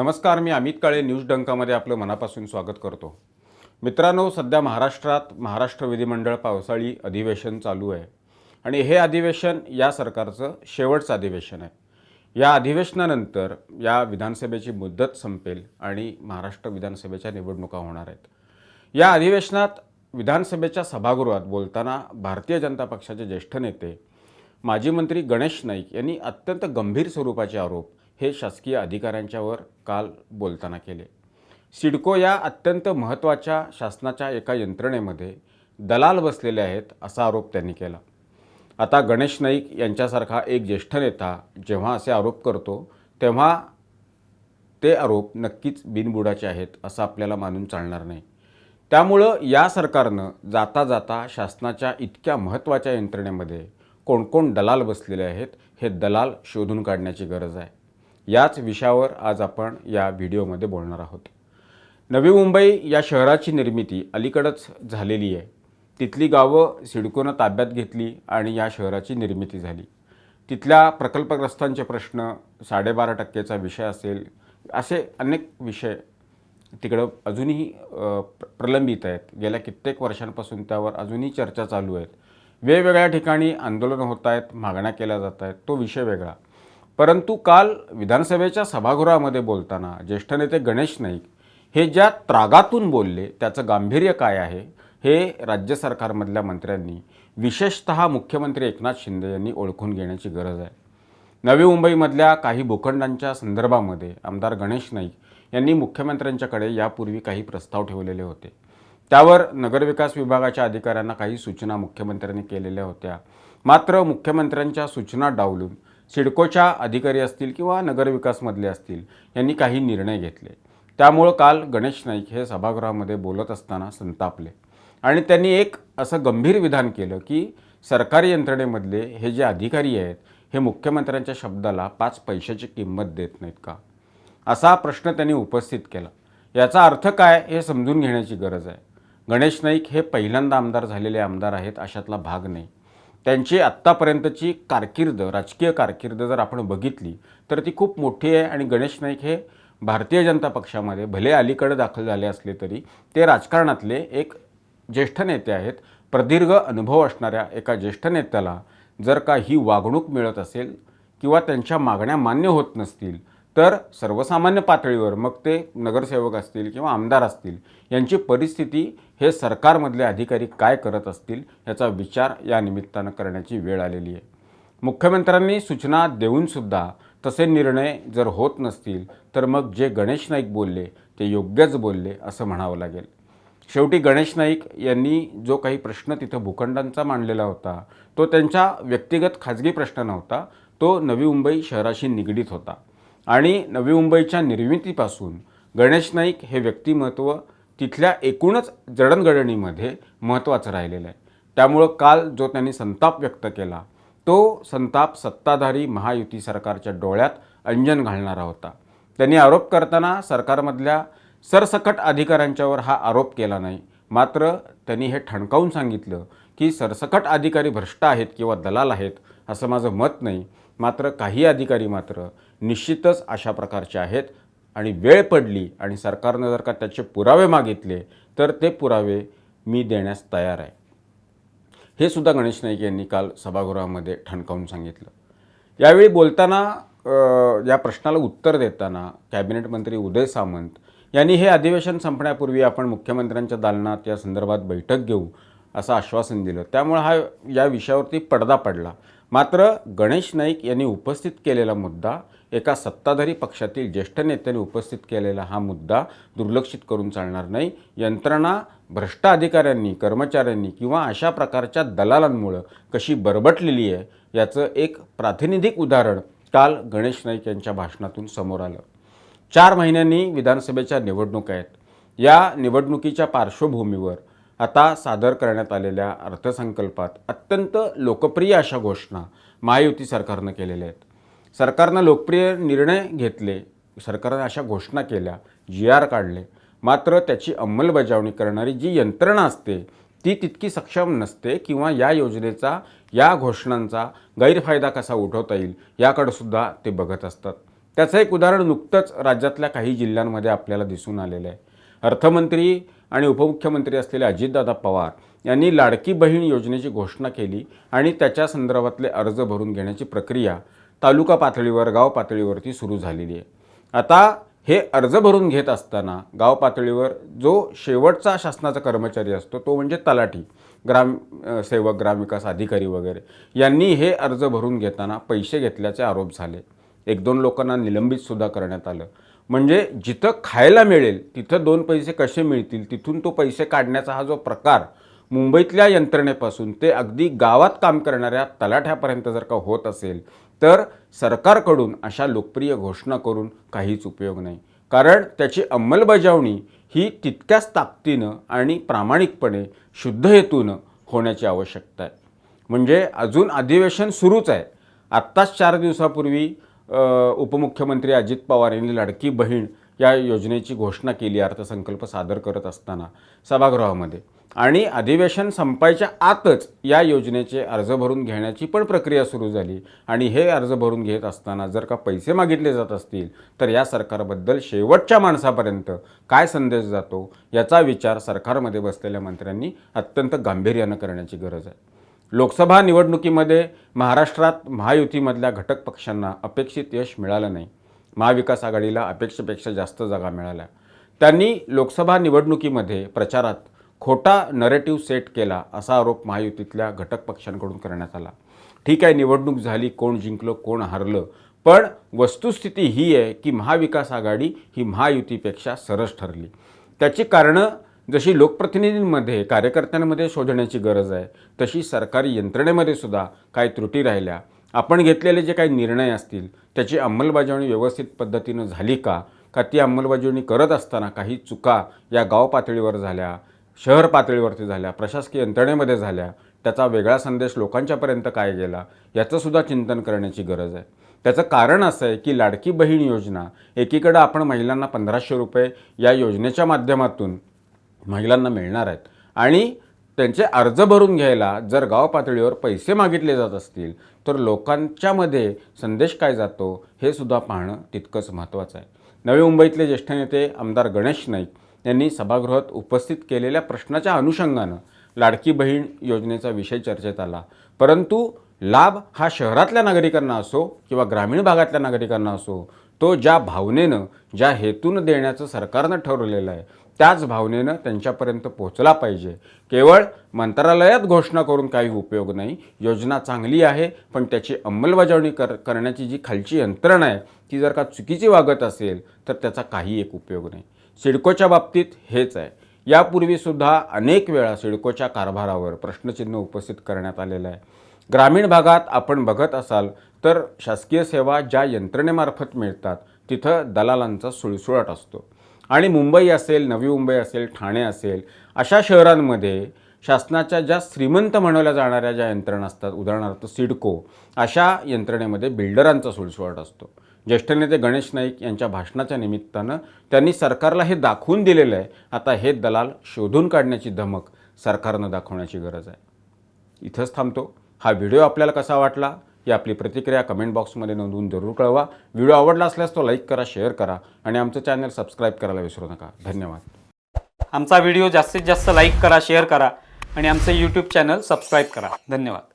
नमस्कार मी अमित काळे न्यूज डंकामध्ये आपलं मनापासून स्वागत करतो. मित्रांनो सध्या महाराष्ट्रात महाराष्ट्र विधिमंडळ पावसाळी अधिवेशन चालू आहे. आणि हे अधिवेशन या सरकारचं शेवटचं अधिवेशन आहे. या अधिवेशनानंतर या विधानसभेची मुदत संपेल आणि महाराष्ट्र विधानसभेच्या निवडणुका होणार आहेत. या अधिवेशनात विधानसभेच्या सभागृहात बोलताना भारतीय जनता पक्षाचे ज्येष्ठ नेते माजी मंत्री गणेश नाईक यांनी अत्यंत गंभीर स्वरूपाचे आरोप हे शासकीय अधिकाऱ्यांच्यावर काल बोलताना केले. सिडको या अत्यंत महत्त्वाच्या शासनाच्या एका यंत्रणेमध्ये दलाल बसलेले आहेत असा आरोप त्यांनी केला. आता गणेश नाईक यांच्यासारखा एक ज्येष्ठ नेता जेव्हा असे आरोप करतो तेव्हा ते आरोप नक्कीच बिनबुडाचे आहेत असं आपल्याला मानून चालणार नाही. त्यामुळं या सरकारनं जाता जाता शासनाच्या इतक्या महत्त्वाच्या यंत्रणेमध्ये कोण कोण दलाल बसलेले आहेत हे दलाल शोधून काढण्याची गरज आहे. याच विषयावर आज आपण या व्हिडिओमध्ये बोलणार आहोत. नवी मुंबई या शहराची निर्मिती अलीकडंच झालेली आहे. तिथली गावं सिडकोनं ताब्यात घेतली आणि या शहराची निर्मिती झाली. तिथल्या प्रकल्पग्रस्तांचे प्रश्न साडेबारा टक्केचा विषय असेल असे अनेक विषय तिकडं अजूनही प्र- प्रलंबित आहेत. गेल्या कित्येक वर्षांपासून त्यावर अजूनही चर्चा चालू आहेत. वेगवेगळ्या ठिकाणी आंदोलनं होत आहेत मागण्या केल्या जात आहेत. तो विषय वेगळा. परंतु काल विधानसभेच्या सभागृहामध्ये बोलताना ज्येष्ठ नेते गणेश नाईक हे ज्या त्रागातून बोलले त्याचं गांभीर्य काय आहे हे राज्य सरकारमधल्या मंत्र्यांनी विशेषतः मुख्यमंत्री एकनाथ शिंदे यांनी ओळखून घेण्याची गरज आहे. नवी मुंबईमधल्या काही भूखंडांच्या संदर्भामध्ये आमदार गणेश नाईक यांनी मुख्यमंत्र्यांच्याकडे यापूर्वी काही प्रस्ताव ठेवलेले होते. त्यावर नगरविकास विभागाच्या अधिकाऱ्यांना काही सूचना मुख्यमंत्र्यांनी केलेल्या होत्या. मात्र मुख्यमंत्र्यांच्या सूचना डावलून सिडकोच्या अधिकारी असतील किंवा नगरविकासमधले असतील यांनी काही निर्णय घेतले. त्यामुळं काल गणेश नाईक हे सभागृहामध्ये बोलत असताना संतापले. आणि त्यांनी एक असं गंभीर विधान केलं की सरकारी यंत्रणेमधले हे जे अधिकारी आहेत हे मुख्यमंत्र्यांच्या शब्दाला पाच पैशाची किंमत देत नाहीत का? असा प्रश्न त्यांनी उपस्थित केला. याचा अर्थ काय हे समजून घेण्याची गरज आहे. गणेश नाईक हे पहिल्यांदा आमदार झालेले आमदार आहेत अशातला भाग नाही. त्यांची आत्तापर्यंतची कारकीर्द राजकीय कारकीर्द जर आपण बघितली तर ती खूप मोठी आहे आणि गणेश नाईक हे भारतीय जनता पक्षामध्ये भले अलीकडे दाखल झाले असले तरी ते राजकारणातले एक ज्येष्ठ नेते आहेत. प्रदीर्घ अनुभव असणाऱ्या एका ज्येष्ठ नेत्याला जर का ही वागणूक मिळत असेल किंवा त्यांच्या मागण्या मान्य होत नसतील तर सर्वसामान्य पातळीवर मग ते नगरसेवक असतील किंवा आमदार असतील यांची परिस्थिती हे सरकारमधले अधिकारी काय करत असतील याचा विचार या निमित्तानं करण्याची वेळ आलेली आहे. मुख्यमंत्र्यांनी सूचना देऊनसुद्धा तसे निर्णय जर होत नसतील तर मग जे गणेश नाईक बोलले ते योग्यच बोलले असं म्हणावं लागेल. शेवटी गणेश नाईक यांनी जो काही प्रश्न तिथं भूखंडांचा मांडलेला होता तो त्यांच्या व्यक्तिगत खाजगी प्रश्न नव्हता तो नवी मुंबई शहराशी निगडीत होता. आणि नवी मुंबईच्या निर्मितीपासून गणेश नाईक हे व्यक्तिमत्व तिथल्या एकूणच जडणघडणीमध्ये महत्त्वाचं राहिलेलं आहे. त्यामुळं काल जो त्यांनी संताप व्यक्त केला तो संताप सत्ताधारी महायुती सरकारच्या डोळ्यात अंजन घालणारा होता. त्यांनी आरोप करताना सरकारमधल्या सरसकट अधिकाऱ्यांच्यावर हा आरोप केला नाही. मात्र त्यांनी हे ठणकावून सांगितलं की सरसकट अधिकारी भ्रष्ट आहेत किंवा दलाल आहेत असं माझं मत नाही. मात्र काही अधिकारी मात्र निश्चितच अशा प्रकारचे आहेत आणि वेळ पडली आणि सरकारनं जर का त्याचे पुरावे मागितले तर ते पुरावे मी देण्यास तयार आहे. हे सुद्धा गणेश नाईक यांनी काल सभागृहामध्ये ठणकावून सांगितलं. यावेळी बोलताना या प्रश्नाला उत्तर देताना कॅबिनेट मंत्री उदय सामंत यांनी हे अधिवेशन संपण्यापूर्वी आपण मुख्यमंत्र्यांच्या दालनात या संदर्भात बैठक घेऊ असं आश्वासन दिलं. त्यामुळे हा या विषयावरती पडदा पडला. मात्र गणेश नाईक यांनी उपस्थित केलेला मुद्दा एका सत्ताधारी पक्षातील ज्येष्ठ नेत्यांनी उपस्थित केलेला हा मुद्दा दुर्लक्षित करून चालणार नाही. यंत्रणा भ्रष्ट अधिकाऱ्यांनी कर्मचाऱ्यांनी किंवा अशा प्रकारच्या दलालांमुळं कशी बरबटलेली आहे याचं एक प्रातिनिधिक उदाहरण काल गणेश नाईक यांच्या भाषणातून समोर आलं. चार महिन्यांनी विधानसभेच्या निवडणुका आहेत. या निवडणुकीच्या पार्श्वभूमीवर आता सादर करण्यात आलेल्या अर्थसंकल्पात अत्यंत लोकप्रिय अशा घोषणा महायुती सरकारनं केलेल्या आहेत. सरकारनं लोकप्रिय निर्णय घेतले. सरकारनं अशा घोषणा केल्या. जी आर काढले. मात्र त्याची अंमलबजावणी करणारी जी यंत्रणा असते ती तितकी सक्षम नसते किंवा या योजनेचा या घोषणांचा गैरफायदा कसा उठवता येईल याकडंसुद्धा ते बघत असतात. त्याचं एक उदाहरण नुकतंच राज्यातल्या काही जिल्ह्यांमध्ये आपल्याला दिसून आलेलं आहे. अर्थमंत्री आणि उपमुख्यमंत्री असलेले अजितदादा पवार यांनी लाडकी बहीण योजनेची घोषणा केली आणि त्याच्या संदर्भातले अर्ज भरून घेण्याची प्रक्रिया तालुका पातळीवर गाव पातळीवरती सुरू झालेली आहे. आता हे अर्ज भरून घेत असताना गाव पातळीवर जो शेवटचा शासनाचा कर्मचारी असतो तो म्हणजे तलाठी ग्राम सेवक ग्रामविकास अधिकारी वगैरे यांनी हे अर्ज भरून घेताना पैसे घेतल्याचे आरोप झाले. एक दोन लोकांना निलंबितसुद्धा करण्यात आलं. म्हणजे जिथं खायला मिळेल तिथं दोन पैसे कसे मिळतील तिथून तो पैसे काढण्याचा हा जो प्रकार मुंबईतल्या यंत्रणेपासून ते अगदी गावात काम करणाऱ्या तलाठ्यापर्यंत जर का होत असेल तर सरकारकडून अशा लोकप्रिय घोषणा करून काहीच उपयोग नाही. कारण त्याची अंमलबजावणी ही तितक्याच ताकदीनं आणि प्रामाणिकपणे शुद्ध हेतूनं होण्याची आवश्यकता आहे. म्हणजे अजून अधिवेशन सुरूच आहे. आत्ताच चार दिवसापूर्वी उपमुख्यमंत्री अजित पवार यांनी लाडकी बहीण या योजनेची घोषणा केली अर्थसंकल्प सादर करत असताना सभागृहामध्ये. आणि अधिवेशन संपायच्या आतच या योजनेचे अर्ज भरून घेण्याची पण प्रक्रिया सुरू झाली. आणि हे अर्ज भरून घेत असताना जर का पैसे मागितले जात असतील तर या सरकारबद्दल शेवटच्या माणसापर्यंत काय संदेश जातो याचा विचार सरकारमध्ये बसलेल्या मंत्र्यांनी अत्यंत गांभीर्यानं करण्याची गरज आहे. लोकसभा निवडणुकीमध्ये महाराष्ट्रात महायुतीमधल्या घटक पक्षांना अपेक्षित यश मिळालं नाही. महाविकास आघाडीला अपेक्षेपेक्षा जास्त जागा मिळाल्या. त्यांनी लोकसभा निवडणुकीमध्ये प्रचारात खोटा नरेटिव्ह सेट केला असा आरोप महायुतीतल्या घटक पक्षांकडून करण्यात आला. ठीक आहे निवडणूक झाली कोण जिंकलं कोण हारलं पण वस्तुस्थिती ही आहे की महाविकास आघाडी ही महायुतीपेक्षा सरस ठरली. त्याची कारणं जशी लोकप्रतिनिधींमध्ये कार्यकर्त्यांमध्ये शोधण्याची गरज आहे तशी सरकारी यंत्रणेमध्ये सुद्धा काही त्रुटी राहिल्या. आपण घेतलेले जे काही निर्णय असतील त्याची अंमलबजावणी व्यवस्थित पद्धतीनं झाली का? का ती अंमलबजावणी करत असताना काही चुका या गाव पातळीवर झाल्या? शहर पातळीवरती झाल्या प्रशासकीय यंत्रणेमध्ये झाल्या त्याचा वेगळा संदेश लोकांच्यापर्यंत काय गेला याचंसुद्धा चिंतन करण्याची गरज आहे. त्याचं कारण असं आहे की लाडकी बहीण योजना एकीकडं आपण महिलांना पंधराशे रुपये या योजनेच्या माध्यमातून महिलांना मिळणार आहेत आणि त्यांचे अर्ज भरून घ्यायला जर गाव पातळीवर पैसे मागितले जात असतील तर लोकांच्यामध्ये संदेश काय जातो हे सुद्धा पाहणं तितकंच महत्त्वाचं आहे. नवी मुंबईतले ज्येष्ठ नेते आमदार गणेश नाईक यांनी सभागृहात उपस्थित केलेल्या प्रश्नाच्या अनुषंगानं लाडकी बहीण योजनेचा विषय चर्चेत आला. परंतु लाभ हा शहरातल्या नागरिकांना असो किंवा ग्रामीण भागातल्या नागरिकांना असो तो ज्या भावनेनं ज्या हेतून देण्याचं सरकारनं ठरवलेलं आहे त्याच भावनेनं त्यांच्यापर्यंत पोहोचला पाहिजे. केवळ मंत्रालयात घोषणा करून काही उपयोग नाही. योजना चांगली आहे पण त्याची अंमलबजावणी कर करण्याची जी खालची यंत्रणा आहे ती जर का चुकीची वागत असेल तर त्याचा काही एक उपयोग नाही. सिडकोच्या बाबतीत हेच आहे. यापूर्वीसुद्धा अनेक वेळा सिडकोच्या कारभारावर प्रश्नचिन्ह उपस्थित करण्यात आलेलं आहे. ग्रामीण भागात आपण बघत असाल तर शासकीय सेवा ज्या यंत्रणेमार्फत मिळतात तिथं दलालांचा सुळसुळाट असतो. आणि मुंबई असेल नवी मुंबई असेल ठाणे असेल अशा शहरांमध्ये शासनाच्या ज्या श्रीमंत म्हणवल्या जाणाऱ्या ज्या यंत्रणा असतात उदाहरणार्थ सिडको अशा यंत्रणेमध्ये बिल्डरांचा सुळसुळाट असतो. ज्येष्ठ नेते गणेश नाईक यांच्या भाषणाच्या निमित्तानं त्यांनी सरकारला हे दाखवून दिलेलं आहे. आता हे दलाल शोधून काढण्याची धमक सरकारनं दाखवण्याची गरज आहे. इथंच थांबतो. हा व्हिडिओ आपल्याला कसा वाटला? ही आपली प्रतिक्रिया कमेंट बॉक्समध्ये नोंदवून जरूर कळवा. व्हिडिओ आवडला असल्यास तो लाईक करा शेअर करा आणि आमचं चॅनल सबस्क्राईब करायला विसरू नका. धन्यवाद. आमचा व्हिडिओ जास्तीत जास्त लाईक करा शेअर करा आणि आमचं यूट्यूब चॅनल सबस्क्राईब करा. धन्यवाद.